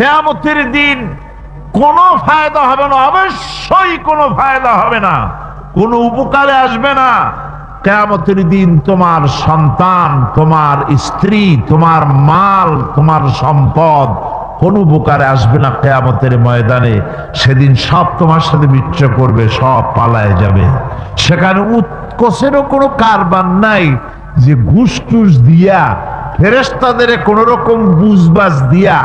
কেয়ামতের দিন কোনো ফায়দা হবে না, অবশ্যই কোনো ফায়দা হবে না, কোনো উপকারে আসবে না। কেয়ামতের দিন তোমার সন্তান, তোমার স্ত্রী, তোমার মাল, তোমার সম্পদ কোন উপকারে আসবে না কেয়ামতের ময়দানে। সেদিন সব তোমার সাথে মিত্র করবে, সব পালায় যাবে। সেখানে উৎকোষেরও কোনো কারবার নাই যে ঘুষ টুস দিয়া ফেরেস্তাদের কোন রকম বুঝবাজ দিয়া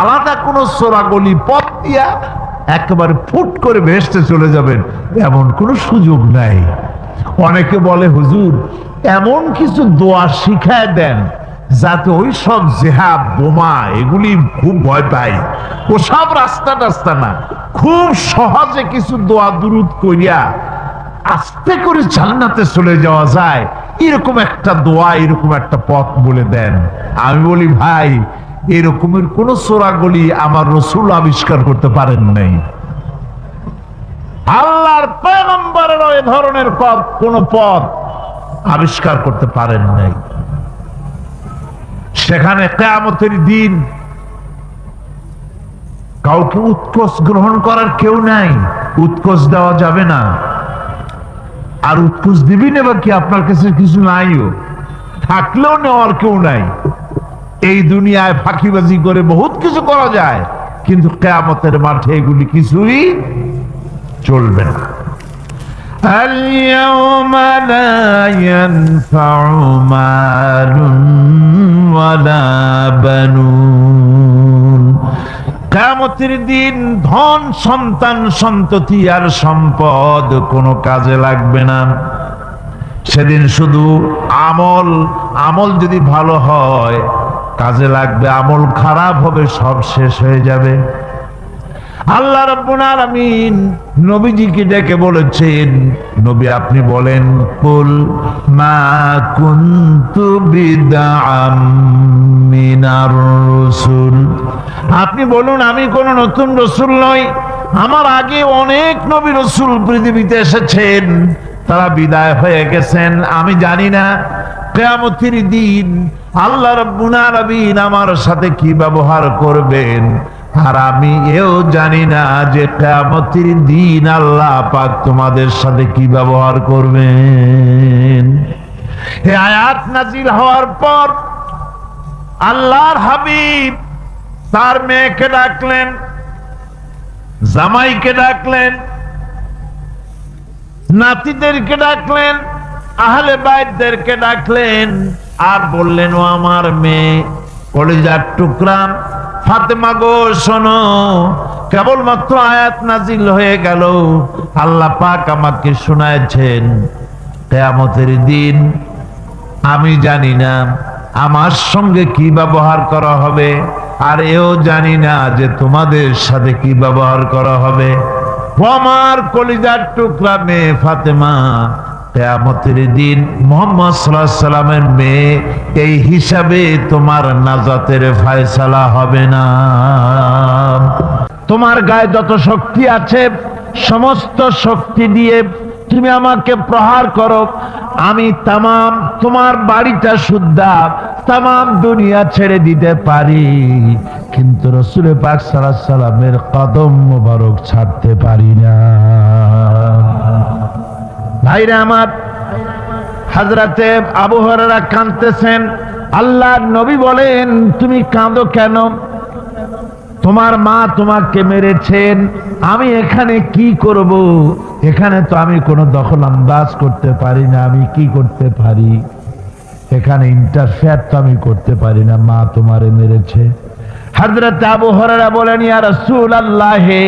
আলাদা কোনো চোরাগলি পথ দিয়া একেবারে ফুট করে ভেসতে চলে যাবেন, এমন কোনো সুযোগ নাই। অনেকে বলে, হুজুর, এমন কিছু দোয়া শিখায় দেন যাতে ওই সব জেহাব বোমা, এগুলি খুব ভয় পাই ও সব রাস্তা টাস্তা না, খুব সহজে কিছু দোয়া দুরুদ করিয়া আস্তে করে জান্নাতে চলে যাওয়া যায়। এরকম একটা দোয়া, এরকম একটা পথ বলে দেন। আমি বলি, ভাই এরকমের কোন চোরাগলি আমার রসুল আবিষ্কার করতে পারেন নাই। আল্লাহর পয়গম্বরের এ ধরনের পথ কোন পথ আবিষ্কার করতে পারেন নাই। সেখানে কেয়ামতের দিন কাউকে উৎকোষ গ্রহণ করার কেউ নাই, উৎকোষ দেওয়া যাবে না। আর উৎকোষ দিবি না বা কি আপনার কাছে কিছু নাইও? থাকলেও নেওয়ার কেউ নাই। এই দুনিয়ায় ফাঁকিবাজি করে বহুত কিছু করা যায় কিন্তু কেয়ামতের মাঠে এগুলি কিছুই চলবে না اليوم لا ينفع مال ولا بنون কেয়ামতের দিন ধন সন্তান সন্ততি আর সম্পদ কোনো কাজে লাগবে না সেদিন শুধু আমল আমল যদি ভালো হয় কাজে লাগবে, আমল খারাপ হবে, সব শেষ হয়ে যাবে। আল্লাহ রাব্বুল আলামিন নবীজিকে ডেকে বলেছেন, নবী আপনি বলেন, কুল মা কুনতু মিনার রাসূল। আপনি বলুন, আমি কোন নতুন রসুল নই। আমার আগে অনেক নবী রসুল পৃথিবীতে এসেছেন। তারা বিদায় হয়ে গেছেন। আমি জানি না কেয়ামতির দিন আল্লাহ আলামিন আমার সাথে কি ব্যবহার করবেন। আর আমি এও জানি না যে কেয়ামতির দিন আল্লাহ পাক তোমাদের সাথে কি ব্যবহার করবেন। এ আয়াত নাজিল হওয়ার পর আল্লাহর হাবিব তার মেয়েকে ডাকলেন, জামাইকে ডাকলেন নাতিদেরকে ডাকলেন, আহলে বাইদদেরকে ডাকলেন, আর বললেন, ও আমার মেয়ে, কলেজার টুকরা, ফাতেমা গো, শোনো, কেবলমাত্র আয়াত নাজিল হয়ে গেল, আল্লাহ পাক আমাকে শোনায়ছেন কেয়ামতের দিন, আমি জানি না আমার সঙ্গে কি ব্যবহার করা হবে, আর এও জানি না যে তোমাদের সাথে কি ব্যবহার করা হবে। আমার কলিজার টুকরা মেয়ে ফাতেমা, কেয়ামতের দিন মোহাম্মদ সাল্লাহ সাল্লামের মেয়ে, এই হিসাবে তোমার নাজাতের ফায়সালা হবে না। তোমার গায়ে যত শক্তি আছে, সমস্ত শক্তি দিয়ে তুমি আমাকে প্রহার করো। আমি তামাম তোমার বাড়িটা শুদ্ধা, তামাম দুনিয়া ছেড়ে দিতে পারি। কিন্তু রসুল পাক সাল্লামের কদম মোবারক ছাড়তে পারি না। ভাইরা আমার হাজরাতে আবহাওয়ারা কাঁদতেছেন। আল্লাহ নবী বলেন, তুমি কাঁদো কেন? তোমার মা তোমাকে মেরেছেন, আমি এখানে কি করব? এখানে তো আমি কোনো দখল আন্দাজ করতে পারি না, আমি কি করতে পারি? এখানে ইন্টারফেয়ার তো আমি করতে পারি না, মা তোমারে মেরেছে। হাজরত আবু হরারা বলেন, ইয়া রাসূল আল্লাহে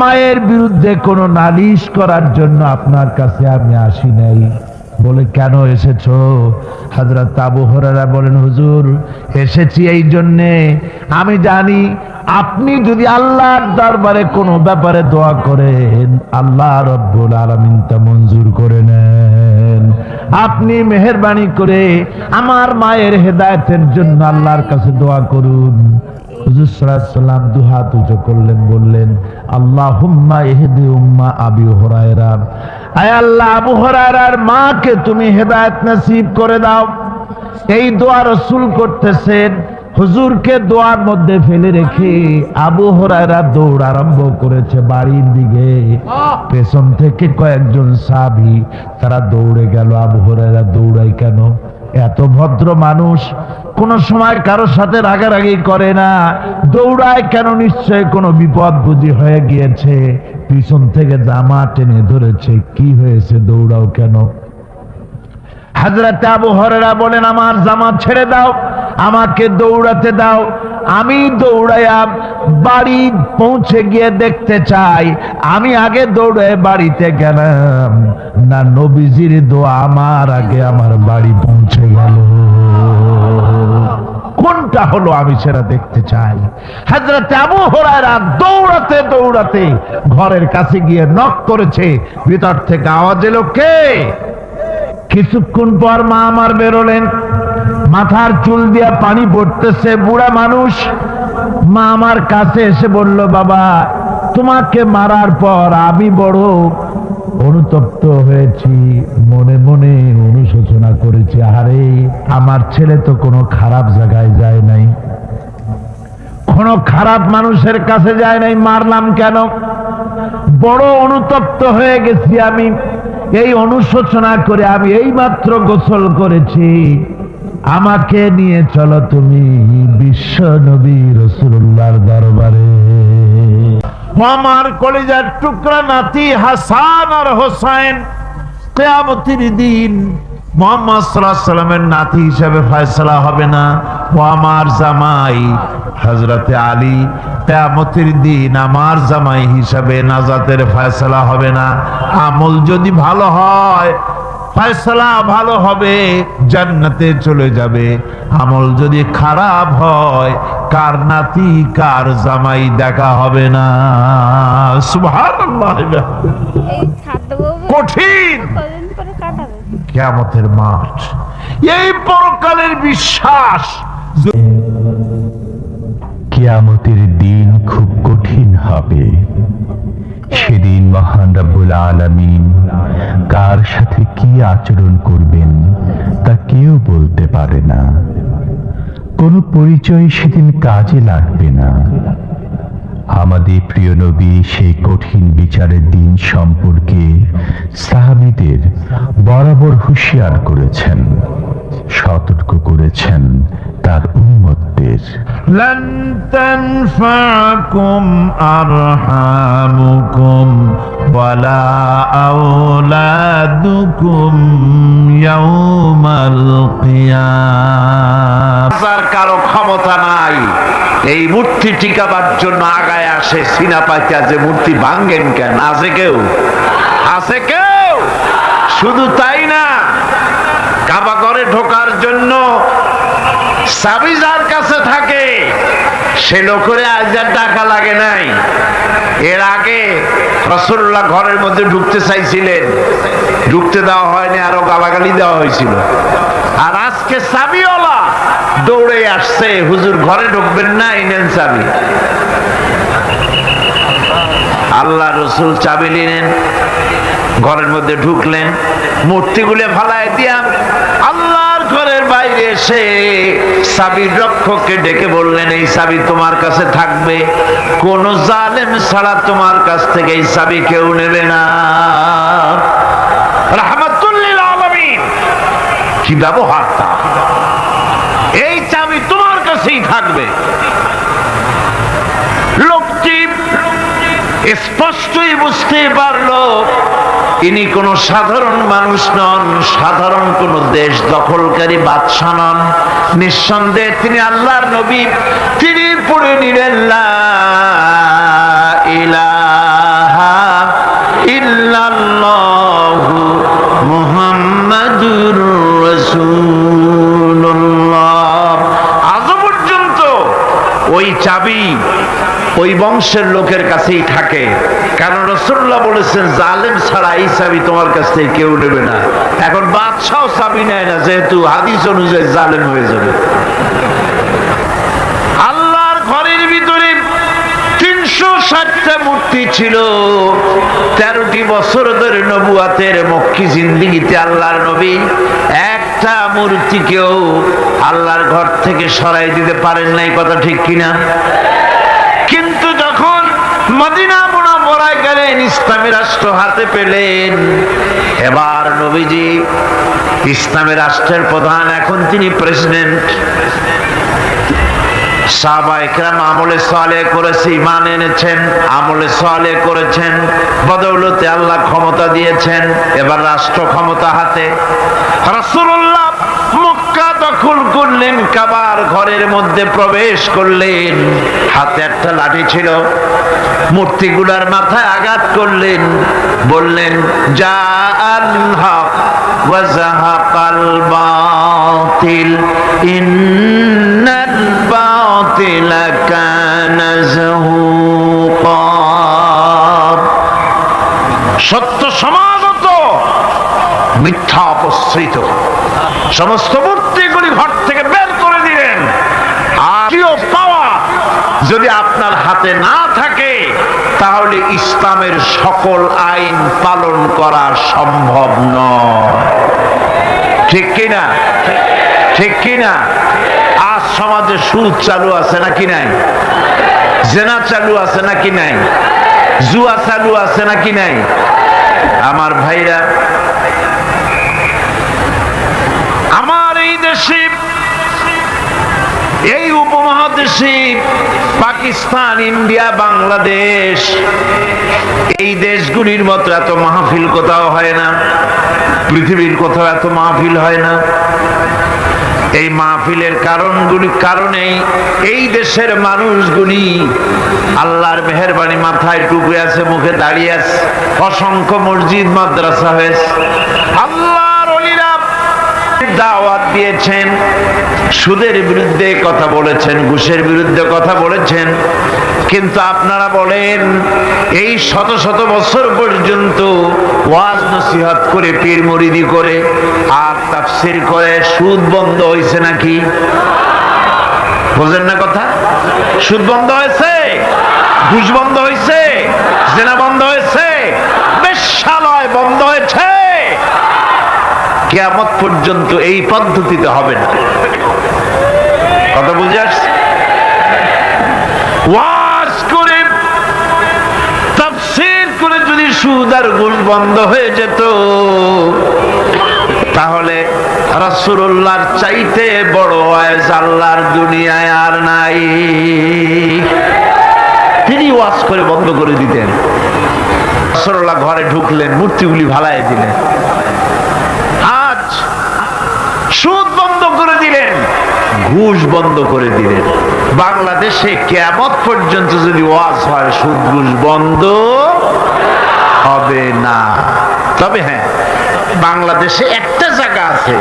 মায়ের বিরুদ্ধে কোনো নালিশ করার জন্য আপনার কাছে আমি আসি নাই। বলে, কেন এসেছ? হাজরত আবু হরারা বলেন, হুজুর, এসেছি এই জন্যে। আমি জানি আপনি যদি আল্লাহর দরবারে কোনো ব্যাপারে দোয়া করেন, আল্লাহ রব্বুল আলামিন তা মঞ্জুর করে নেন। আপনি মেহরবানি করে আমার মায়ের হেদায়েতের জন্য আল্লাহর কাছে দোয়া করুন। হুজুর সাল্লাম দু হাত উঁচু করলেন, বললেন আল্লাহ হুম্মা এহেদি উম্মা আবি হরায়রা। আয় আল্লাহ, আবু হরায়রার মাকে তুমি হেদায়েত নসিব করে দাও। এই দোয়া রসুল করতেছেন। হুজুরকে দোয়ার মধ্যে ফেলে রেখে আবু হরায়রা দৌড় আরম্ভ করেছে বাড়ির দিকে। পেছন থেকে কয়েকজন সাবি তারা দৌড়ে গেল, আবু হরায়রা, দৌড়াই কেন? এত ভদ্র মানুষ, কোন সময় কারোর সাথে রাগারাগি করে না। দৌড়ায় কেন নিশ্চয় কোনো বিপদ বুঝি হয়ে গিয়েছে? পিছন থেকে জামা টেনে ধরেছে, কি হয়েছে, দৌড়াও কেন? হাজরাতে আবু হরেরা বলেন, আমার জামা ছেড়ে দাও, আমাকে দৌড়াতে দাও। আমি দৌড়াইয়া বাড়ি পৌঁছে গিয়ে দেখতে চাই। আমি আগে দৌড়ে বাড়িতে গেলাম। না, নবীজির দোয়া আমার আগে আমার বাড়ি পৌঁছে গেল। কোনটা হলো আমি সেটা দেখতে চাই? হাজরাতে আবু হরায়রা দৌড়াতে দৌড়াতে ঘরের কাছে গিয়ে নক করেছে। ভিতর থেকে আওয়াজ এলো, কে? কিছুক্ষণ পর মা আমার বেরোলেন। মাথার চুল দিয়া পানি পড়তেছে, বুড়া মানুষ। মা আমার কাছে এসে বলল, বাবা, তোমাকে মারার পর আমি বড় অনুতপ্ত হয়েছি, মনে মনে অনুশোচনা করেছি। আরে আমার ছেলে তো কোনো খারাপ জায়গায় যায় নাই। কোনো খারাপ মানুষের কাছে যায় নাই, মারলাম কেন? বড় অনুতপ্ত হয়ে গেছি আমি। এই অনুশোচনা করে আমি এই মাত্র গোসল করেছি। আমাকে নিয়ে চলো তুমি বিশ্ব নবী রসুল্লাহর দরবারে। আমার কলিজার টুকরা নাতি হাসান আর হোসাইন কেয়ামতির দিন মোহাম্মদ সাল্লামের নাতি হিসাবে ফয়সলা হবে না। ও আমার জামাই হজরতে আলী, কেয়ামতির দিন আমার জামাই হিসাবে নাজাতের ফয়সলা হবে না। আমল যদি ভালো হয় ফয়সলা ভালো হবে জান্নাতে চলে যাবে। আমল যদি খারাপ হয় কার নাতি কার জামাই দেখা হবে না। সুবহানাল্লাহ। কঠিন। কেয়ামতের মাঠ। এই পরকালের বিশ্বাস কিয়ামতের দিন খুব কঠিন হবে। সেদিন মহান রাব্বুল আলামিন কার সাথে কি আচরণ করবেন তা কেউ বলতে পারে না। কোনো পরিচয় সেদিন কাজে লাগবে না। আমাদের প্রিয় নবী সেই কঠিন বিচারের দিন সম্পর্কে সাহাবিদের বরাবর হুঁশিয়ার করেছেন, সতর্ক করেছেন তার উন্মতদের لن تنفعكم أرحامكم ولا أولادكم يوم القيامة যার কারো ক্ষমতা নাই এই মূর্তি টিকাবার জন্য আগায় আসে সিনা পাইতা যে মূর্তি ভাঙ্গেন কেন আছে কেউ আছে কেউ শুধু তাই না কাবা ঘরে ঢোকার জন্য চাবি যার কাছে থাকে, সে লোকের আজ আর টাকা লাগে নাই। এর আগে রসুল্লাহ ঘরের মধ্যে ঢুকতে চাইছিলেন, ঢুকতে দেওয়া হয়নি, আরও গালাগালি দেওয়া হয়েছিল। আর আজকে চাবিওয়ালা দৌড়ে আসছে, হুজুর ঘরে ঢুকবেন না, এই নেন চাবি। আল্লাহ রসুল চাবি নিলেন, ঘরের মধ্যে ঢুকলেন, মূর্তিগুলো ফালায় দিয়া ঘরের বাইরে এসে সাবির রক্ষককে ডেকে বললেন, এই সাবি তোমার কাছে থাকবে। কোন জালেম ছাড়া তোমার কাছ থেকে এই সাবি কেউ নেবে না। রাহমাতুল্লিল কি ব্যবহার এই চাবি তোমার কাছেই থাকবে। স্পষ্টই বুঝতে পারল, ইনি কোন সাধারণ মানুষ নন, সাধারণ কোন দেশ দখলকারী বাদশাহ নন। নিঃসন্দেহে তিনি আল্লাহর নবী, তিনি পড়ে নিলেন ইলাহা ইল্লাল্লাহু আজ পর্যন্ত ওই চাবি ওই বংশের লোকের কাছেই থাকে। কারণ রসুল্লাহ বলেছেন, জালেম ছাড়া এই চাবি তোমার কাছ থেকে কেউ নেবে না। এখন বাদশাহ চাবি নেয় না, যেহেতু হাদিস অনুযায়ী জালেম হয়ে যাবে। আল্লাহর ঘরের ভিতরে তিনশো মূর্তি ছিল। তেরোটি বছর ধরে আল্লাহর নবী একটা আল্লাহর ঘর থেকে সরাই দিতে পারেন নাই, কথা ঠিক কিনা? কিন্তু যখন মদিনা মোনাবরায় গেলেন ইসলামী রাষ্ট্র হাতে পেলেন। এবার নবীজি ইসলামী রাষ্ট্রের প্রধান, এখন তিনি প্রেসিডেন্ট। আল্লাহ ক্ষমতা দিয়েছেন, এবার রাষ্ট্র ক্ষমতা হাতে। রাসূলুল্লাহ মক্কা দখল করলেন, কাবার ঘরের মধ্যে প্রবেশ করলেন, হাতে একটা লাঠি ছিল। মূর্তিগুলার মাথায় আঘাত করলেন, বললেন কানা সত্য সমাগত, মিথ্যা অপসৃত। সমস্ত মূর্তিগুলি ঘর থেকে বের করে দিলেন। পাওয়া, যদি আপনার হাতে না থাকে, তাহলে ইসলামের সকল আইন পালন করা সম্ভব আজ সমাজে সুদ চালু আছে নাকি নাই? জেনা চালু আছে নাকি নাই? জুয়া চালু আছে নাকি নাই? আমার ভাইরা, আমার এই দেশে এই উপমহাদেশে পাকিস্তান, ইন্ডিয়া, বাংলাদেশ, এই দেশগুলির মতো এত মাহফিল কোথাও হয় না, পৃথিবীর কোথাও এত মাহফিল হয় না। এই মাহফিলের কারণগুলি কারণেই এই দেশের মানুষগুলি আল্লাহর মেহরবানি মাথায় টুকরে আছে, মুখে দাঁড়িয়ে আছে, অসংখ্য মসজিদ, মাদ্রাসা হয়েছে। দাওয়াত দিয়েছেন, সুদের বিরুদ্ধে কথা বলেছেন, ঘুষের বিরুদ্ধে কথা বলেছেন। কিন্তু আপনারা বলেন, এই শত শত বছর পর্যন্ত ওয়াজ নসিহত করে, পীর মুরিদি করে, আর তাফসির করে, সুদ বন্ধ হয়েছে নাকি? বোঝেন না কথা? সুদ বন্ধ হয়েছে? ঘুষ বন্ধ হয়েছে? জেনা বন্ধ হয়েছে? বেশ্যালয় বন্ধ হয়েছে? কেয়ামত পর্যন্ত এই পদ্ধতিতে হবে না। কথা বুঝে আসছে? বন্ধ হয়ে যেত, তাহলে রাসূলুল্লাহর চাইতে বড় আল্লাহর দুনিয়ায় আর নাই। তিনি ওয়াজ করে বন্ধ করে দিতেন। রাসূলুল্লাহ ঘরে ঢুকলেন, মূর্তিগুলি ভালাই দিলেন। করে দিলেন। ঘুষ বন্ধ করে দিলেন। বাংলাদেশে কেমত পর্যন্ত যদি ওয়াজ হয়, সুদ, ঘুষ বন্ধ হবে না। তবে হ্যাঁ বাংলাদেশে একটা জায়গা আছে,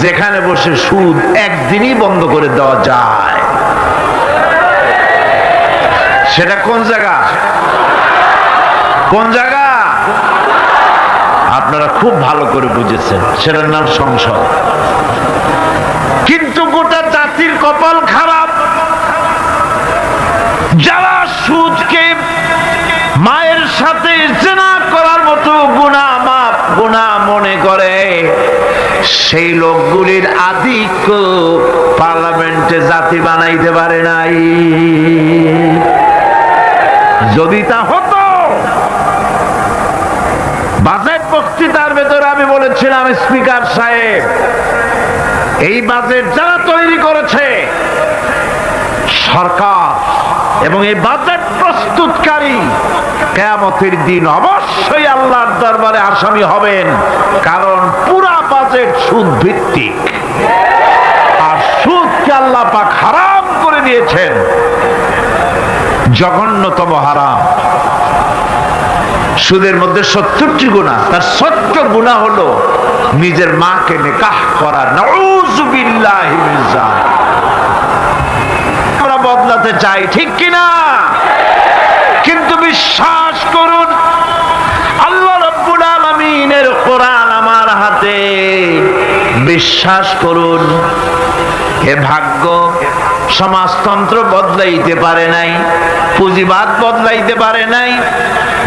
যেখানে বসে সুদ একদিনই বন্ধ করে দেওয়া যায়। সেটা কোন জায়গা? কোন জায়গা? আপনারা খুব ভালো করে বুঝেছেন, সেটার নাম সংসদ। কিন্তু গোটা জাতির কপাল খারাপ। যারা সুদকে মায়ের সাথে জেনা করার মতো গুণা মাপ, গুণা মনে করে, সেই লোকগুলির আধিক্য পার্লামেন্টে জাতি বানাইতে পারে নাই। যদি তা হতো, বাজেট বক্তৃতার ভেতরে আমি বলেছিলাম, স্পিকার সাহেব এই বাজেট যারা তৈরি করেছে সরকার এবং এই বাজেট প্রস্তুতকারী কেয়ামতের দিন অবশ্যই আল্লাহর দরবারে আসামি হবেন, কারণ পুরা বাজেট সুদ ভিত্তিক আর সুদকে আল্লাহ পাক হারাম করে দিয়েছেন, জঘন্যতম হারাম। সুদের মধ্যে সত্তরটি গুণা। তার সত্য গুণা হলো নিজের মাকে নিকাহ করা। আমরা বদলাতে চাই, ঠিক কিনা? কিন্তু বিশ্বাস করুন, আল্লাহ রব্বুল আলামিনের কোরআন আমার হাতে। বিশ্বাস করুন, এ ভাগ্য সমাজতন্ত্র বদলাইতে পারে নাই, পুঁজিবাদ বদলাইতে পারে নাই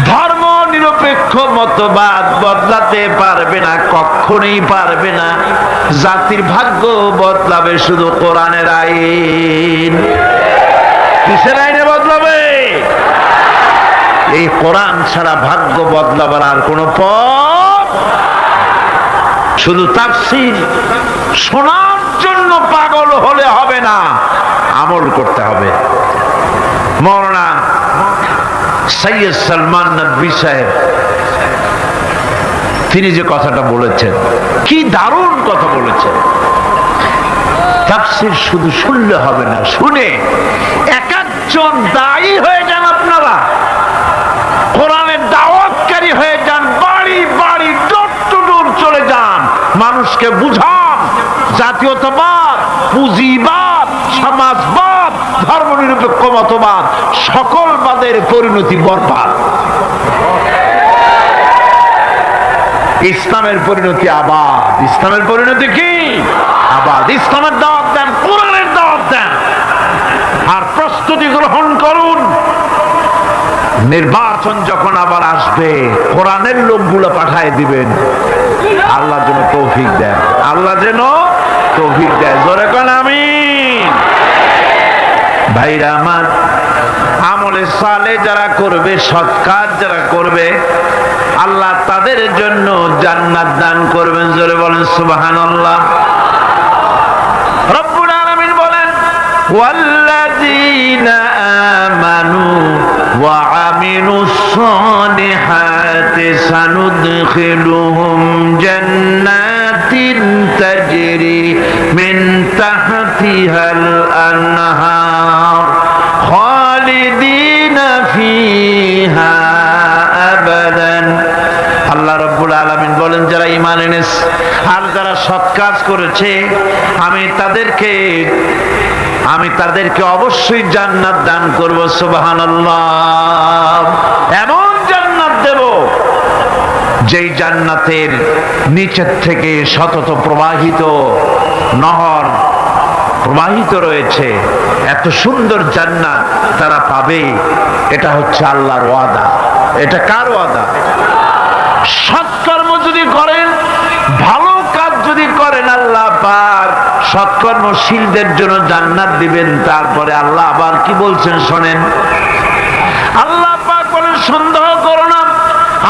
ধর্ম নিরপেক্ষ মতবাদ বদলাতে পারবে না, কখনোই পারবে না। জাতির ভাগ্য বদলাবে শুধু কোরআনের আইন। কিসের আইনে বদলাবে? এই কোরআন ছাড়া ভাগ্য বদলাবার আর কোন পথ? শুধু তাফসির, শোনার জন্য পাগল হলে হবে না, আমল করতে হবে। মরনা সৈয়দ সালমান নদী সাহেব, তিনি যে কথাটা বলেছেন, কি দারুণ কথা বলেছেন। তাফসির শুধু শুনলে হবে না, শুনে এক একজন দায়ী হয়ে যান আপনারা। কোরআনের দাওয়াতকারী হয়ে যান, বাড়ি বাড়ি ডোর টু ডোর চলে যান। মানুষকে বুঝান, জাতীয়তাবাদ, পুঁজিবাদ, সমাজবাদ ধর্মনিরপেক্ষ মতবাদ সকল বাদের পরিণতি বরবাদ। ইসলামের পরিণতি আবাদ। ইসলামের পরিণতি কি? আবাদ। ইসলামের দাওয়াত দেন, কোরআনের দাওয়াত দেন। আর প্রস্তুতি গ্রহণ করুন। নির্বাচন যখন আবার আসবে, কোরআনের লোকগুলো পাঠায় দিবেন। আল্লাহ যেন তৌফিক দেন। আল্লাহ যেন তৌফিক দেয় জোরে কোন আমি ভাইরা আমার, আমলে সালে যারা করবে, সৎ কাজ যারা করবে, আল্লাহ তাদের জন্য জান্নাত দান করবেন, জোরে বলেন রব্বুল মিন তাহতিহাল আনহার। ইমান এনেছে। আর যারা সৎ কাজ করেছে, আমি তাদেরকে আমি তাদেরকে অবশ্যই জান্নাত দান করব, সুবহানাল্লাহ। এমন জান্নাত দেব, যেই জান্নাতের নিচের থেকে শতত প্রবাহিত নহর প্রবাহিত রয়েছে। এত সুন্দর জান্নাত তারা পাবে, এটা হচ্ছে আল্লাহর ওয়াদা। এটা কার ওয়াদা? সৎকর্ম সৎকর্মশীলদের জন্য জান্নাত দিবেন, তারপরে আল্লাহ আবার কি বলছেন শোনেন? আল্লাহ পাক বলেন, সন্দেহ করো না।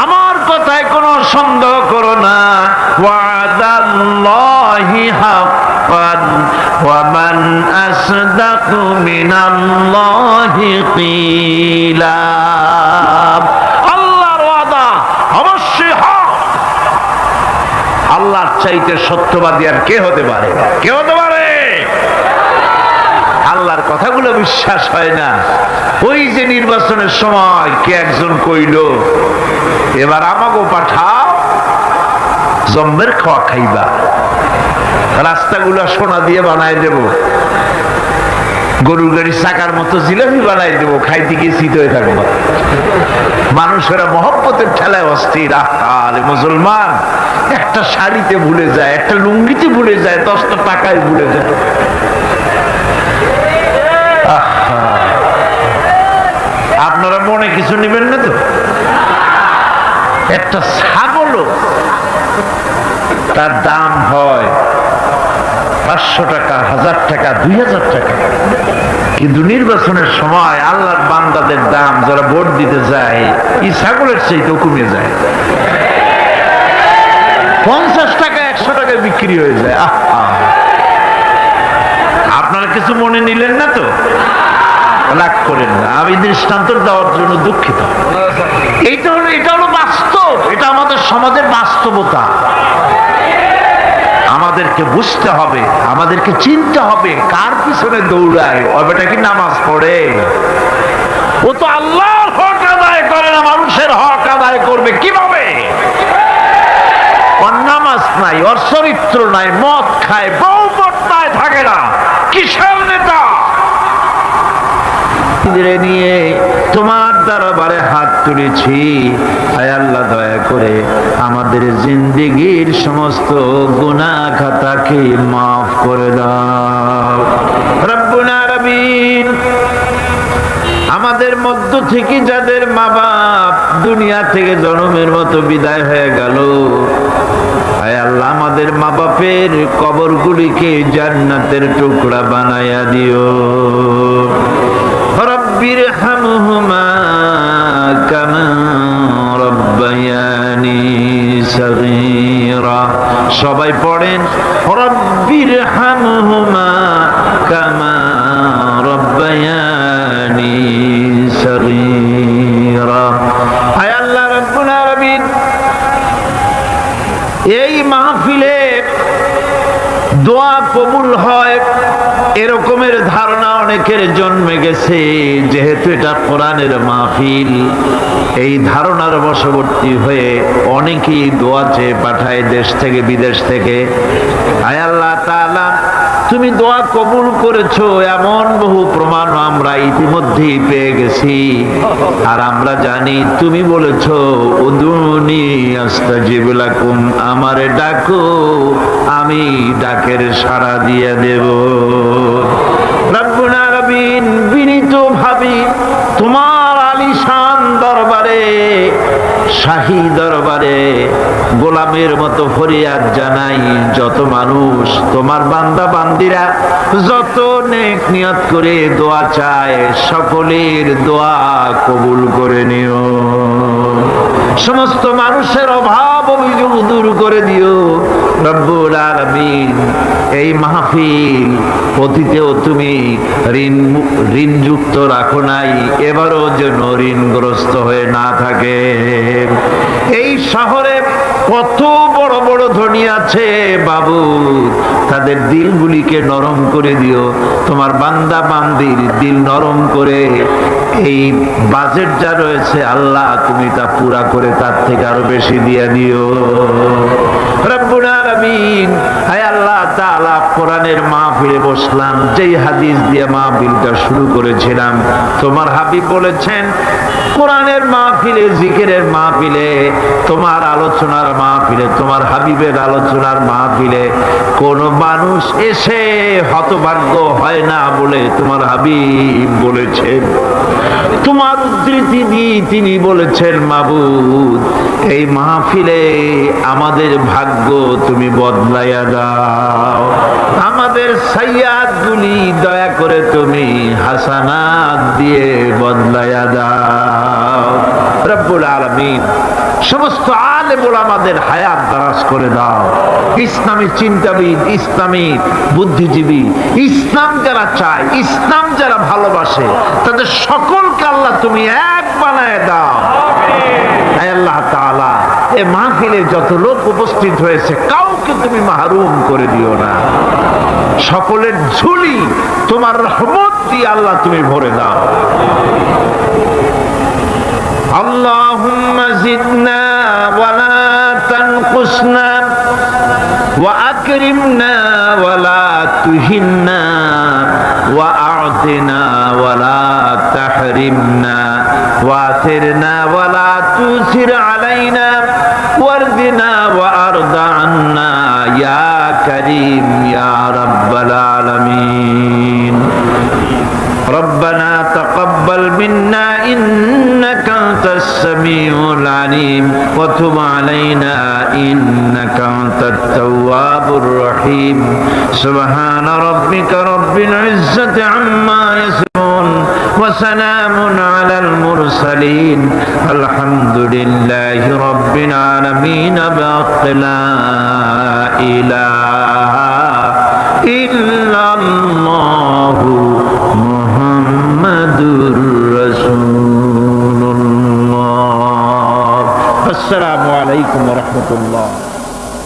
আমার কথায় কোনো সন্দেহ করো না। ওয়াদাল্লাহি হাক্কান মিনাল্লাহি কিলা চাইতে সত্যবাদী আর কে হতে পারে? কে হতে পারে? আল্লাহর কথাগুলো বিশ্বাস হয় না। ওই যে নির্বাচনের সময় কে একজন কইল, এবার আমাকে পাঠাও, জম্মের খাওয়া খাইবা। রাস্তাগুলো সোনা দিয়ে বানায় দেব। গরুর গাড়ির চাকার মতো জিলাপি বানাই দেবো, খাইতে গিয়ে শীত হয়ে থাকব। মানুষেরা মহব্বতের ঠেলায় অস্থির। আরে মুসলমান, একটা শাড়িতে ভুলে যায়, একটা লুঙ্গিতে ভুলে যায়, দশটা টাকায় ভুলে যায়। আপনারা মনে কিছু নেবেন না তো? একটা ছাগলও তার দাম হয় পাঁচশো টাকা, হাজার টাকা, দুই হাজার টাকা। কিন্তু নির্বাচনের সময় আল্লাহর বান্দাদের দাম যারা ভোট দিতে যায়, এই ছাগলের চাইতেও কমে যায়। পঞ্চাশ টাকা, একশো টাকায় বিক্রি হয়ে যায়। আপনারা কিছু মনে নিলেন না তো? রাগ করেন না। আমি দৃষ্টান্ত দেওয়ার জন্য দুঃখিত। এইটা হলো এটা হলো বাস্তব। এটা আমাদের সমাজের বাস্তবতা। আমাদেরকে বুঝতে হবে, আমাদেরকে চিনতে হবে কার পিছনে দৌড়ায়। ওটা কি নামাজ পড়ে? ও তো আল্লাহর হক আদায় করে না, মানুষের হক আদায় করবে কীভাবে? ওর নামাজ নাই, ওর চরিত্র নাই, মদ খায়, বউ পট্টায় থাকে না। কিসের নেতা? কাঁধে নিয়ে তোমার দরবারে হাত তুলেছি। আয় আল্লাহ, দয়া করে আমাদের জিন্দিগির সমস্ত গুনাহ খাতাকে মাফ করে দাও। রব্বুল আলামিন, আমাদের মধ্য থেকে যাদের মা বাপ দুনিয়া থেকে জন্মের মতো বিদায় হয়ে গেল আল্লাহ, আমাদের মা বাপের কবরগুলিকে জান্নাতের টুকরা বানাইয়া দিও। রব্বির হামহুমা কামা রব্বায়ানি সগীরা। সবাই পড়েন রব্বির হামহুমা কামা রব্বায়ানি সগীরা। আয় আল্লাহ রব্বুল আলামিন, এই মাহফিলে দোয়া কবুল হয়, এরকমের ধারণা অনেকের জন্মে গেছে, যেহেতু এটা কোরআনের মাহফিল। এই ধারণার বশবর্তী হয়ে অনেকেই দোয়া চেয়ে পাঠায় দেশ থেকে, বিদেশ থেকে। আয় আল্লাহ তাআলা তুমি দোয়া কবুল করেছ, এমন বহু প্রমাণ আমরা ইতিমধ্যেই পেয়ে গেছি। আর আমরা জানি, তুমি বলেছ, উদুনি আস্তাজিব লাকুম, আমারে ডাকো, আমি ডাকের সাড়া দিয়ে দেব। রব্বুল আলামিন বিনীত ভাবি তোমার শাহী দরবারে গোলামের মতো ফরিয়াদ জানাই যত মানুষ, তোমার বান্দা বান্দিরা যত নেক নিয়ত করে দোয়া চায়, সকলের দোয়া কবুল করে নিও। সমস্ত মানুষের অভাব অভিযোগ দূর করে দিও। রব্বুল আলামিন, এই মাহফিল অতীতেও তুমি ঋণ ঋণযুক্ত রাখো নাই, এবারও যেন ঋণগ্রস্ত হয়ে না থাকে। এই শহরে কত বড় বড় ধনী আছে, বাবু, তাদের দিলগুলিকে নরম করে দিও। তোমার বান্দা বান্দির দিল নরম করে, এই বাজেট যা রয়েছে, আল্লাহ তুমি তা পুরা করে তার থেকে আরও বেশি দিয়ে দিও। তাআলা মা ফিরে বসলাম, যেই হাদিস দিয়ে মাহফিলটা শুরু করেছিলাম, তোমার হাবিব বলেছেন, কোরআনের মাহফিলে, জিকিরের মাহফিলে, তোমার আলোচনার মাহফিলে, তোমার হাবিবের আলোচনার মাহফিলে কোন মানুষ এসে হতভাগ্য হয় না বলে তোমার হাবিব বলেছেন। তোমার উদ্ধৃতি দিয়ে তিনি বলেছেন, মাবুদ, এই মাহফিলে আমাদের ভাগ্য তুমি বদলাইয়া দাও। আমাদের সাইয়াদ গুলি দয়া করে তুমি হাসানাত দিয়ে বদলাইয়া দাও। রব্বুল আলামিন সমস্ত আলেম আমাদের হায়াত দারাজ করে দাও। ইসলামী চিন্তাবিদ ইসলামী বুদ্ধিজীবী ইসলাম যারা চায় ইসলাম যারা ভালোবাসে তাদের সকলকে আল্লাহ তুমি এক বানায় দাও। আল্লাহ তাআলা এ মাহফিলে যত লোক উপস্থিত হয়েছে কাউকে তুমি মাহরুম করে দিও না সকলের ঝুলি তোমার রহমত দিয়ে আল্লাহ তুমি ভরে দাও اللهم زدنا ولا تنقصنا وأكرمنا ولا تهنا وأعطنا ولا تحرمنا وآثرنا ولا تؤثر علينا واردنا وأرض عنا. يا كريم يا رب العالمين. ربنا تقبل منا إنك أنت السميع العليم. وتب علينا إنك أنت التواب الرحيم. سبحان ربك رب العزة عما يصفون. وسلام على المرسلين. الحمد لله رب العالمين بحق لا إله إلا الله محمد رسول الله. السلام عليكم ورحمة الله.